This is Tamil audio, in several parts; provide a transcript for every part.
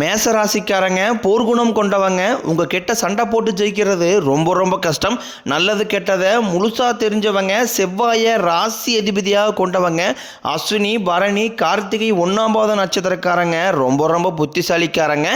மேச ராசிக்காரங்க போர்க்குணம் கொண்டவங்க உங்கள் கிட்ட சண்டை போட்டு ஜெயிக்கிறது ரொம்ப ரொம்ப கஷ்டம். நல்லது கெட்டதை முழுசாக தெரிஞ்சவங்க செவ்வாயை ராசி அதிபதியாக கொண்டவங்க அஸ்வினி பரணி கார்த்திகை ஒன்றாம் நட்சத்திரக்காரங்க ரொம்ப ரொம்ப புத்திசாலிக்காரங்க.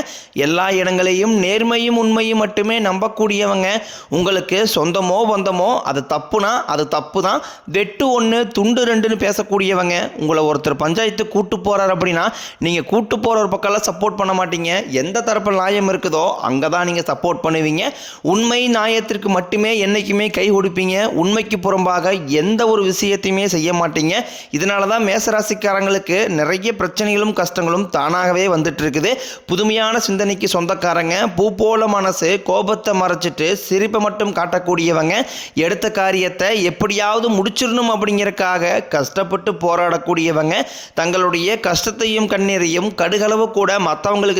எல்லா இடங்களையும் நேர்மையும் உண்மையும் மட்டுமே நம்பக்கூடியவங்க. உங்களுக்கு சொந்தமோ பந்தமோ அது தப்புனா அது தப்பு தான் வெட்டு ஒன்று துண்டு ரெண்டுன்னு பேசக்கூடியவங்க. உங்களை ஒருத்தர் பஞ்சாயத்து கூட்டு போகிறார் அப்படின்னா நீங்கள் கூட்டு போகிற ஒரு பக்கம்லாம் சப்போர்ட் பண்ண மாட்டேன் மாட்டீங்க. எந்த தரப்பு நியாயம் இருக்குதோ அங்கே தான் நீங்கள் சப்போர்ட் பண்ணுவீங்க. உண்மை நியாயத்திற்கு மட்டுமே என்றைக்குமே கை கொடுப்பீங்க. உண்மைக்கு புறம்பாக எந்த ஒரு விஷயத்தையுமே செய்ய மாட்டீங்க. இதனால தான் மேசராசிக்காரங்களுக்கு நிறைய பிரச்சனைகளும் கஷ்டங்களும் தானாகவே வந்துட்டு இருக்குது. புதுமையான சிந்தனைக்கு சொந்தக்காரங்க பூ போல மனசு கோபத்தை மறைச்சிட்டு சிரிப்பை மட்டும் காட்டக்கூடியவங்க எடுத்த காரியத்தை எப்படியாவது முடிச்சிடணும் அப்படிங்கிறக்காக கஷ்டப்பட்டு போராடக்கூடியவங்க தங்களுடைய கஷ்டத்தையும் கண்ணீரையும் கடுகளவு கூட மற்றவங்களுக்கு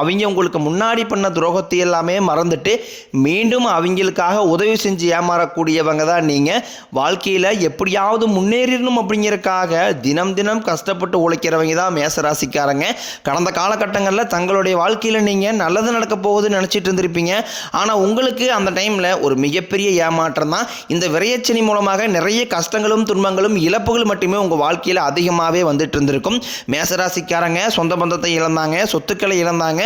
அவங்க உங்களுக்கு முன்னாடி பண்ண துரோகத்தை எல்லாமே மறந்துட்டு மீண்டும் அவங்களுக்காக உதவி செஞ்சு ஏமாறக்கூடியவங்க தான் நீங்கள் வாழ்க்கையில் எப்படியாவது முன்னேறிடணும் அப்படிங்கிறதுக்காக தினம் தினம் கஷ்டப்பட்டு உழைக்கிறவங்க தான் மேசராசிக்காரங்க. கடந்த காலகட்டங்களில் தங்களுடைய வாழ்க்கையில் நீங்கள் நல்லது நடக்க போகுதுன்னு நினச்சிட்டு இருந்திருப்பீங்க. ஆனால் உங்களுக்கு அந்த டைமில் ஒரு மிகப்பெரிய ஏமாற்றம் தான். இந்த விரையச்சனி மூலமாக நிறைய கஷ்டங்களும் துன்பங்களும் இழப்புகள் மட்டுமே உங்கள் வாழ்க்கையில் அதிகமாகவே வந்துட்டு இருந்திருக்கும். மேசராசிக்காரங்க சொந்த பந்தத்தை இழந்தாங்க சொத்துக்களை இழந்தாங்க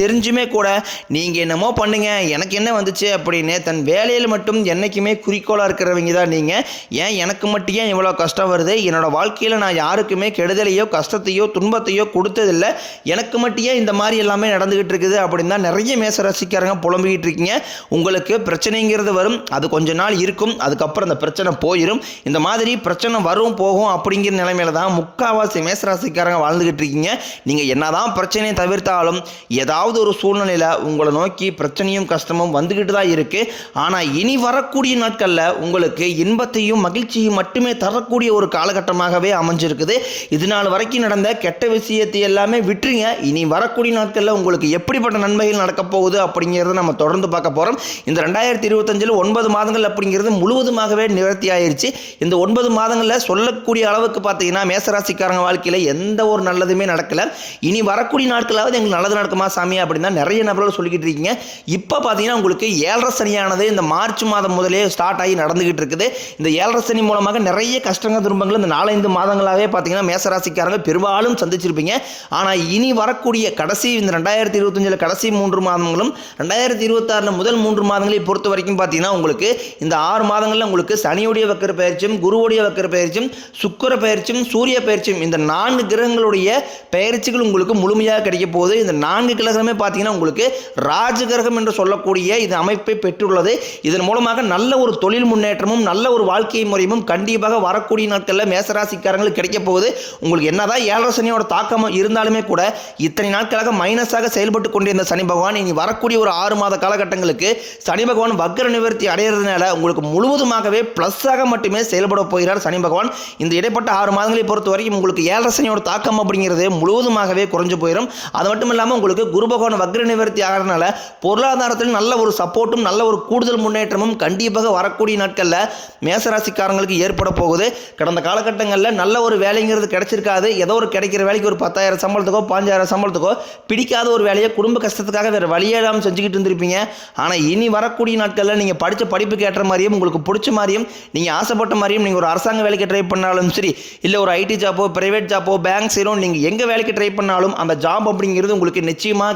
தெரிஞ்சுமே கூட நீங்கள் என்னமோ பண்ணுங்க எனக்கு என்ன வந்துச்சு அப்படின்னு தன் வேலையில் மட்டும் என்றைக்குமே குறிக்கோளாக இருக்கிறவங்க தான் நீங்கள் ஏன் எனக்கு மட்டும் ஏன் இவ்வளோ கஷ்டம் வருது? என்னோட வாழ்க்கையில் நான் யாருக்குமே கெடுதலையோ கஷ்டத்தையோ துன்பத்தையோ கொடுத்ததில்லை. எனக்கு மட்டும் ஏன் இந்த மாதிரி எல்லாமே நடந்துக்கிட்டு இருக்குது அப்படின்னு தான் நிறைய மேச ரசிக்காரங்க புலம்பிக்கிட்டு இருக்கீங்க. உங்களுக்கு பிரச்சனைங்கிறது வரும் அது கொஞ்ச நாள் இருக்கும் அதுக்கப்புறம் அந்த பிரச்சனை போயிடும் இந்த மாதிரி பிரச்சனை வரும் போகும் அப்படிங்கிற நிலைமையில தான் முக்காவாசி மேசராசிக்காரங்க வாழ்ந்துக்கிட்டு இருக்கீங்க. நீங்கள் என்னதான் பிரச்சனையை தவிர்த்தாலும் ஏதாவது ஒரு சூழ்நிலையில் உங்களை நோக்கி பிரச்சனையும் கஷ்டமும் வந்துக்கிட்டு தான் இருக்குது ஆனால் இனி வரக்கூடிய நாட்களில் உங்களுக்கு இன்பத்தையும் மகிழ்ச்சியும் மட்டுமே தரக்கூடிய ஒரு காலகட்டமாகவே அமைஞ்சிருக்குது. இது நாள் வரைக்கும் நடந்த கெட்ட விஷயத்தை எல்லாமே விட்டுருங்க. இனி வரக்கூடிய நாட்களில் உங்களுக்கு எப்படிப்பட்ட நன்மைகள் நடக்க போகுது அப்படிங்கிறத நம்ம தொடர்ந்து பார்க்க போகிறோம் இந்த ரெண்டாயிரத்தி இருபத்தஞ்சில் ஒன்பது மாதங்கள் அப்படிங்கிறது முழுவதுமாகவே நிவர்த்தி ஆயிருச்சு. இந்த ஒன்பது மாதங்களில் சொல்லக்கூடிய அளவுக்கு பார்த்தீங்கன்னா மேசராசிக்காரங்க வாழ்க்கையில் எந்த ஒரு நல்லதுமே நடக்கலை. இனி வரக்கூடிய நாட்களாவது எங்களுக்கு நல்லது நடக்குமா சாமி? அப்படின்னு தான் நிறைய நபர்கள் சொல்லிக்கிட்டு இருக்கீங்க. இப்போ பார்த்தீங்கன்னா உங்களுக்கு ஏழரை சனியானது இந்த மார்ச் மாதம் முதலே ஸ்டார்ட் ஆகி நடந்துகிட்டு இருக்குது. இந்த ஏழரை சனி மூலமாக நிறைய கஷ்டங்கள் துன்பங்கள் இந்த நாலஞ்சு மாதங்களாகவே பார்த்தீங்கன்னா மேசராசிக்காரங்க பெரும்பாலும் சந்திச்சிருப்பீங்க. ஆனால் இனி வரக்கூடிய கடைசி இந்த ரெண்டாயிரத்தி இருபத்தஞ்சில் கடைசி மூன்று மாதங்களும் ரெண்டாயிரத்தி இருபத்தாறில் முதல் மூன்று மாதங்களை பொறுத்த வரைக்கும் பார்த்தீங்கன்னா உங்களுக்கு இந்த ஆறு மாதங்களில் உங்களுக்கு சனியுடைய வக்கர பயிற்சியும் குருவுடைய வக்கர பயிற்சியும் சுக்கிர பயிற்சியும் சூரிய பயிற்சியும் இந்த நான்கு கிரகங்களுடைய பயிற்சிகள் உங்களுக்கு முழுமையாக கிடைக்க போகுது. இந்த நான்கு கிரகமே பார்த்தீங்கன்னா உங்களுக்கு ராஜகிரகம் என்று சொல்லக்கூடிய இது அமைப்பை பெற்றுள்ளது. இதன் மூலமாக நல்ல ஒரு தொழில் முன்னேற்றமும் நல்ல ஒரு வாழ்க்கை முறையும் கண்டிப்பாக வரக்கூடிய நாட்களில் மேசராசிக்காரங்களுக்கு கிடைக்க போகுது. உங்களுக்கு என்னதான் ஏழரை சனியோட தாக்கம் இருந்தாலுமே கூட இத்தனை நாட்களாக மைனஸாக செயல்பட்டு கொண்டிருந்த சனி பகவான் இனி வரக்கூடிய ஒரு ஆறு மாத காலகட்டங்களுக்கு சனி பகவான் வக்ர நிவர்த்தி அடைகிறதுனால உங்களுக்கு முழுவதுமாகவே ப்ளஸ்ஸாக மட்டுமே செயல்பட போகிறார் சனி பகவான். இந்த இடைப்பட்ட ஆறு மாதங்களை பொறுத்த வரைக்கும் உங்களுக்கு ஏழரை சனியோட தாக்கம் அப்படிங்கிறது முழுவதுமாகவே குறைஞ்சு போயிடும் அது மட்டும் இல்லாமல் உங்களுக்கு குரு பகவான் வக்ர நிவர்த்தி ஆகிறதுனால பொருளாதாரத்தில் நல்ல ஒரு சப்போர்ட்டும் நல்ல ஒரு கூடுதல் முன்னேற்றமும் கண்டிப்பாக வரக்கூடிய நாட்களில் மேசராசிக்காரங்களுக்கு ஏற்பட போகுது. கடந்த காலகட்டங்களில் நல்ல ஒரு வேலைங்கிறது கிடைச்சிருக்காது. ஏதோ ஒரு கிடைக்கிற வேலைக்கு ஒரு பத்தாயிரம் சம்பளத்துக்கோ பாஞ்சாயிரம் சம்பளத்துக்கோ பிடிக்காத ஒரு வேலையை குடும்ப கஷ்டத்துக்காக வேறு வழியே இல்லாமல் செஞ்சுக்கிட்டு இருந்திருப்பீங்க. ஆனால் இனி வரக்கூடிய நாட்களில் நீங்கள் படித்த படிப்புக்கு ஏற்ற மாதிரியும் உங்களுக்கு பிடிச்ச மாதிரியும் நீங்கள் ஆசைப்பட்ட மாதிரியும் நீங்கள் ஒரு அரசாங்க வேலைக்கு ட்ரை பண்ணாலும் சரி இல்லை ஒரு ஐடி ஜாப்போ ப்ரைவேட் ஜாப்போ பேங்க் சேரும் நீங்கள் எங்கே வேலைக்கு ட்ரை பண்ணாலும் அந்த ஜாப் அப்படிங்கிறது உங்களுக்கு நிச்சயமாக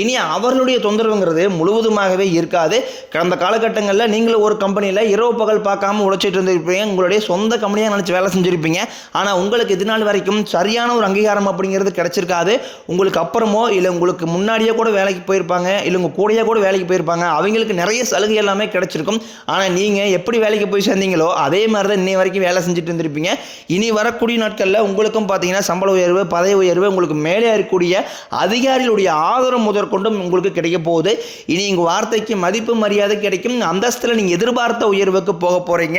இனி அவர்களுடைய தொந்தரவுங்கிறது முழுவதுமாகவே இருக்காது. கடந்த காலகட்டங்களில் நீங்களும் ஒரு கம்பெனியில் இரவு பகல் பார்க்காம உழைச்சிட்டு இருந்திருப்பீங்க. உங்களுடைய சொந்த கம்பெனியாக நினச்சி வேலை செஞ்சுருப்பீங்க. ஆனால் உங்களுக்கு இது நாள் வரைக்கும் சரியான ஒரு அங்கீகாரம் அப்படிங்கிறது கிடச்சிருக்காது. உங்களுக்கு அப்புறமோ இல்லை உங்களுக்கு முன்னாடியே கூட வேலைக்கு போயிருப்பாங்க இல்லை உங்கள் கூடயே கூட வேலைக்கு போயிருப்பாங்க. அவங்களுக்கு நிறைய சலுகை எல்லாமே கிடச்சிருக்கும். ஆனால் நீங்கள் எப்படி வேலைக்கு போய் சேர்ந்தீங்களோ அதே மாதிரி தான் இன்னை வரைக்கும் வேலை செஞ்சுட்டு இருந்திருப்பீங்க. இனி வரக்கூடிய நாட்களில் உங்களுக்கும் பார்த்தீங்கன்னா சம்பள உயர்வு பதவி உயர்வு உங்களுக்கு மேலே இருக்கக்கூடிய அதிகாரிகளுடைய ஆதரவு முதற்கொண்டும் உங்களுக்கு கிடைக்க போகுது. இனி உங்கள் வார்த்தைக்கு மதிப்பு மரியாதை கிடைக்கும். அந்தஸ்தில் நீங்கள் எதிர்பார்த்த உயர்வுக்கு போக போகிறீங்க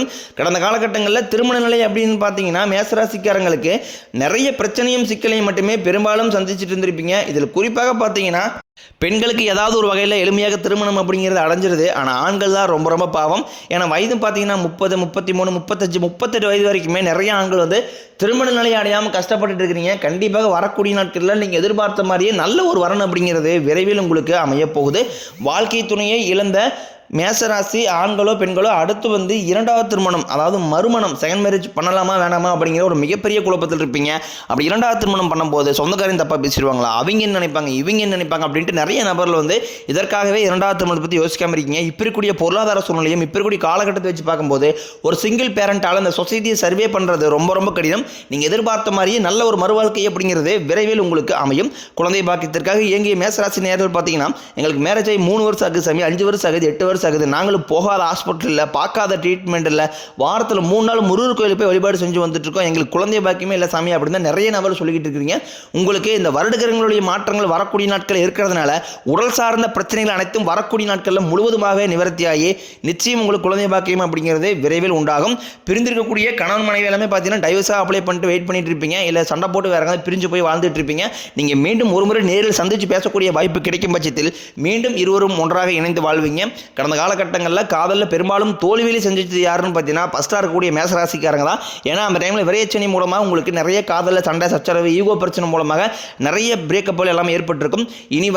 கடந்த காலகட்டங்களில் திருமண நிலை அப்படின்னு பார்த்தீங்கன்னா மேசராசிக்காரங்களுக்கு நிறைய பிரச்சனையும் சிக்கலையும் மட்டுமே பெரும்பாலும் சந்திச்சுட்டு இருந்திருப்பீங்க. இதில் குறிப்பாக பார்த்தீங்கன்னா பெண்களுக்கு ஏதாவது ஒரு வகையில் எளிமையாக திருமணம் அப்படிங்கிறது அடைஞ்சிருது. ஆனால் ஆண்கள் தான் ரொம்ப ரொம்ப பாவம். ஏன்னா வயது பார்த்தீங்கன்னா முப்பது முப்பத்தி மூணு முப்பத்தஞ்சு முப்பத்தெட்டு வயது வரைக்குமே நிறைய ஆண்கள் வந்து திருமண நிலையை அடையாமல் கஷ்டப்பட்டுட்டு இருக்கிறீங்க. கண்டிப்பாக வரக்கூடிய நாட்களில் நீங்கள் எதிர்பார்த்த மாதிரியே நல்ல ஒரு வரன் அப்படிங்கிறது விரைவில் உங்களுக்கு அமையப்போகுது. வாழ்க்கை துணையை இழந்த மேசராசி ஆண்களோ பெண்களோ அடுத்து வந்து இரண்டாவது திருமணம் அதாவது மறுமணம் செகண்ட் மேரேஜ் பண்ணலாமா வேணாமா அப்படிங்கிற ஒரு மிகப்பெரிய குழப்பத்தில் இருப்பீங்க. அப்படி இரண்டாவது திருமணம் பண்ணும்போது சொந்தக்காரையும் தப்பாக பேசிடுவாங்களா? அவங்க என்ன நினைப்பாங்க? இவங்க என்ன நினைப்பாங்க? அப்படின்ட்டு நிறைய நபர்கள் வந்து இதற்காகவே இரண்டாவது திருமணத்தை பற்றி யோசிக்காம இருக்கீங்க. இப்போ இருக்கக்கூடிய பொருளாதார சூழ்நிலையும் இப்போ இருக்கக்கூடிய காலகட்டத்தை வச்சு பார்க்கும்போது ஒரு சிங்கிள் பேரண்டால் அந்த சொசைட்டியை சர்வே பண்ணுறது ரொம்ப ரொம்ப கடினம். நீங்கள் எதிர்பார்த்த மாதிரியே நல்ல ஒரு மறுவாழ்க்கை அப்படிங்கிறது விரைவில் உங்களுக்கு அமையும். குழந்தை பாக்கியத்திற்காக இயங்கிய மேசராசி நேர்கள் பார்த்தீங்கன்னா எங்களுக்கு மேரேஜ் ஆகி மூணு வருஷம் ஆகுது சாமி அஞ்சு வருஷம் ஆகுது எட்டு வருஷம் ஆகுது. நாங்களும் போகாத ஹாஸ்பிட்டலில் பார்க்காத ட்ரீட்மெண்ட் இல்லை. வாரத்தில் மூணு நாள் முருகர் கோயிலுக்கு போய் வழிபாடு செஞ்சு வந்துட்டு இருக்கோம். எங்களுக்கு குழந்தை பாக்கியமே இல்லை சாமி அப்படின்னு நிறைய நபர் சொல்லிக்கிட்டு இருக்கிறீங்க. உங்களுக்கு இந்த வருடகிரங்களுடைய மாற்றங்கள் வரக்கூடிய நாட்கள் பண்ணுறதுனால உடல் சார்ந்த பிரச்சனைகள் அனைத்தும் வரக்கூடிய நாட்களில் முழுவதுமாக நிவர்த்தியாகி நிச்சயம் உங்களுக்கு குழந்தை பாக்கியம் அப்படிங்கிறது விரைவில் உண்டாகும். பிரிந்திருக்கக்கூடிய கணவன் மனைவி எல்லாமே பார்த்தீங்கன்னா டைவர்ஸாக அப்ளை பண்ணிட்டு வெயிட் பண்ணிட்டு இருப்பீங்க. இல்லை சண்டை போட்டு வேற எங்காவது பிரிஞ்சு போய் வாழ்ந்துட்டு இருப்பீங்க. நீங்கள் மீண்டும் ஒரு முறை நேரில் சந்திச்சு பேசக்கூடிய வாய்ப்பு கிடைக்கும் பட்சத்தில் மீண்டும் இருவரும் ஒன்றாக இணைந்து வாழ்வீங்க. கடந்த காலகட்டங்களில் காதலில் பெரும்பாலும் தோல்வியில் செஞ்சது யாருன்னு பார்த்தீங்கன்னா ஃபஸ்ட்டாக இருக்கக்கூடிய மேசராசிக்காரங்க தான். ஏன்னா அந்த டைமில் விரையச்சனி மூலமாக உங்களுக்கு நிறைய காதலில் சண்டை சச்சரவு ஈகோ பிரச்சனை மூலமாக நிறைய பிரேக்கப்புகள் எல்லாமே ஏற்பட்டிருக்கும். இனி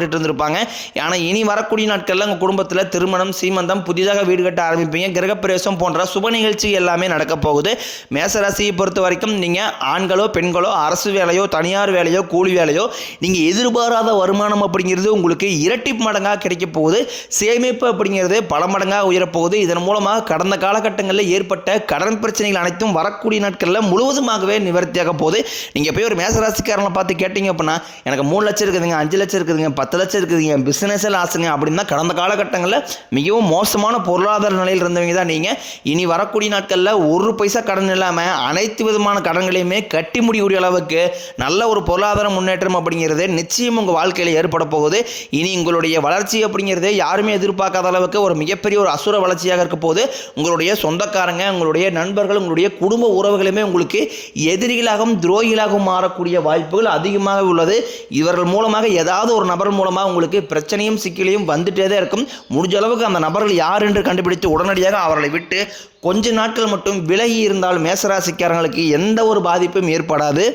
வருத்தப்பட்டுட்டு இருந்திருப்பாங்க. ஆனால் இனி வரக்கூடிய நாட்களில் உங்கள் குடும்பத்தில் திருமணம் சீமந்தம் புதிதாக வீடு கட்ட ஆரம்பிப்பீங்க. கிரகப்பிரவேசம் போன்ற சுப நிகழ்ச்சி எல்லாமே நடக்க போகுது. மேசராசியை பொறுத்த வரைக்கும் நீங்கள் ஆண்களோ பெண்களோ அரசு வேலையோ தனியார் வேலையோ கூலி வேலையோ நீங்கள் எதிர்பாராத வருமானம் அப்படிங்கிறது உங்களுக்கு இரட்டி மடங்காக கிடைக்க போகுது. சேமிப்பு அப்படிங்கிறது பல மடங்காக உயரப்போகுது இதன் மூலமாக கடந்த காலகட்டங்களில் ஏற்பட்ட கடன் பிரச்சனைகள் அனைத்தும் வரக்கூடிய நாட்களில் முழுவதுமாகவே நிவர்த்தியாக போகுது. நீங்கள் போய் ஒரு மேசராசிக்காரனை பார்த்து கேட்டீங்க அப்படின்னா எனக்கு மூணு லட்சம் இருக்குதுங்க அஞ்சு லட்சம் இருக்குதுங்க பத்து லட்சம் இருக்குதுங்க பிஸ்னஸே ஆசைங்க அப்படின்னா கடந்த காலகட்டங்களில் மிகவும் மோசமான பொருளாதார நிலையில் இருந்தவங்க தான் நீங்கள் இனி வரக்கூடிய நாட்களில் ஒரு பைசா கடன் இல்லாமல் அனைத்து விதமான கடன்களையுமே கட்டி முடியக்கூடிய அளவுக்கு நல்ல ஒரு பொருளாதார முன்னேற்றம் அப்படிங்கிறது நிச்சயம் உங்கள் வாழ்க்கையில் ஏற்பட போகுது. இனி உங்களுடைய வளர்ச்சி அப்படிங்கிறது யாருமே எதிர்பார்க்காத அளவுக்கு ஒரு மிகப்பெரிய ஒரு அசுர வளர்ச்சியாக இருக்க போது உங்களுடைய சொந்தக்காரங்க உங்களுடைய நண்பர்கள் உங்களுடைய குடும்ப உறவுகளுமே உங்களுக்கு எதிரிகளாகவும் துரோகிகளாகவும் மாறக்கூடிய வாய்ப்புகள் அதிகமாக உள்ளது. இவர்கள் மூலமாக ஏதாவது ஒரு நபர் மூலமாக உங்களுக்கு பிரச்சனையும் சிக்கலையும் வந்துட்டே தான் இருக்கும். முடிஞ்ச அளவுக்கு அந்த நபர்கள் யார் என்று கண்டுபிடித்து உடனடியாக அவர்களை விட்டு கொஞ்ச நாட்கள் மட்டும் விலகி இருந்தால் மேசராசிக்காரங்களுக்கு எந்த ஒரு பாதிப்பும் ஏற்படாது.